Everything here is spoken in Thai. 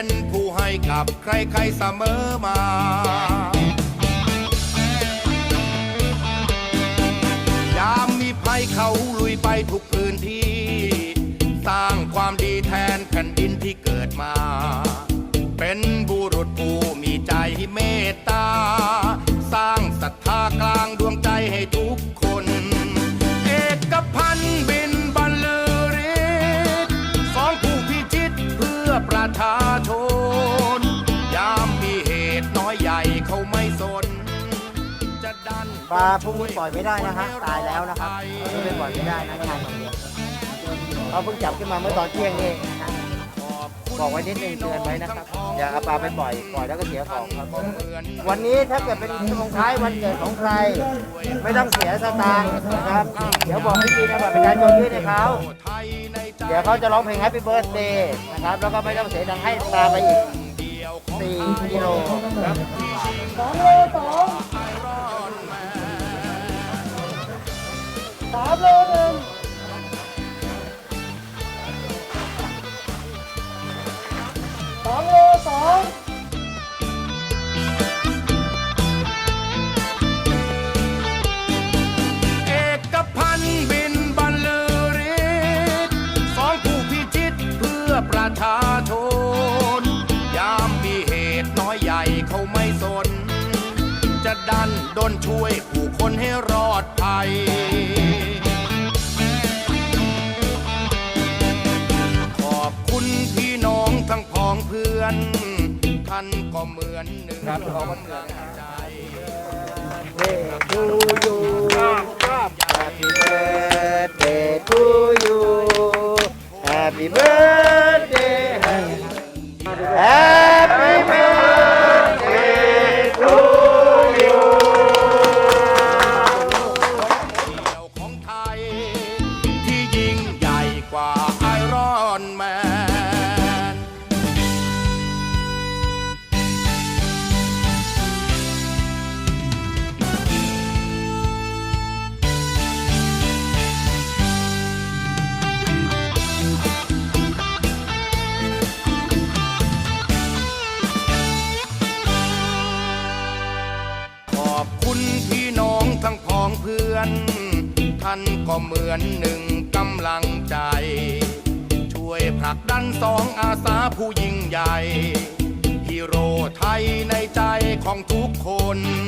เป็นผู้ให้กับใครๆเสมอมายามมีภัยเขาลุยไปทุกพื้นที่ สร้างความดีแทนแผ่นดินที่เกิดมา เป็นบุ ปลาพวกนี้ปล่อยไม่ได้นะฮะตายแล้วนะครับพวกนี้ปล่อยไม่ได้นะชายคนเดียวเขาเพิ่งจับขึ้นมาเมื่อตอนเที่ยงเองนะฮะบอกไว้นิดนึงเตือนไว้นะครับอย่าเอาปลาไปปล่อยปล่อยแล้วก็เสียของครับวันนี้ถ้าเกิดเป็นช่วงท้ายวันเกิดของใคร ไม่ต้องเสียสตางค์นะครับ เดี๋ยวบอกให้ดีนะบัตรประชาชนยื่นให้เขาเดี๋ยวเขาจะร้องเพลง Happy Birthday นะครับแล้วก็ไม่ต้องเสียตังค์ให้ปลาไปอีก4กิโลครับ ประชาชน ยามมีเหตุน้อยใหญ่เขาไม่สน จะดันดนช่วยผู้คนให้รอดภัย ขอบคุณพี่น้องทั้งพ้องเพื่อน ท่านก็เหมือนหนึ่งครับขอบคุณครับใจ to you. হ্যাঁ ท่านก็เหมือนหนึ่งกำลังใจ ช่วยผลักดันสองอาสาผู้ยิ่งใหญ่ ฮีโร่ไทยในใจของทุกคนเป็น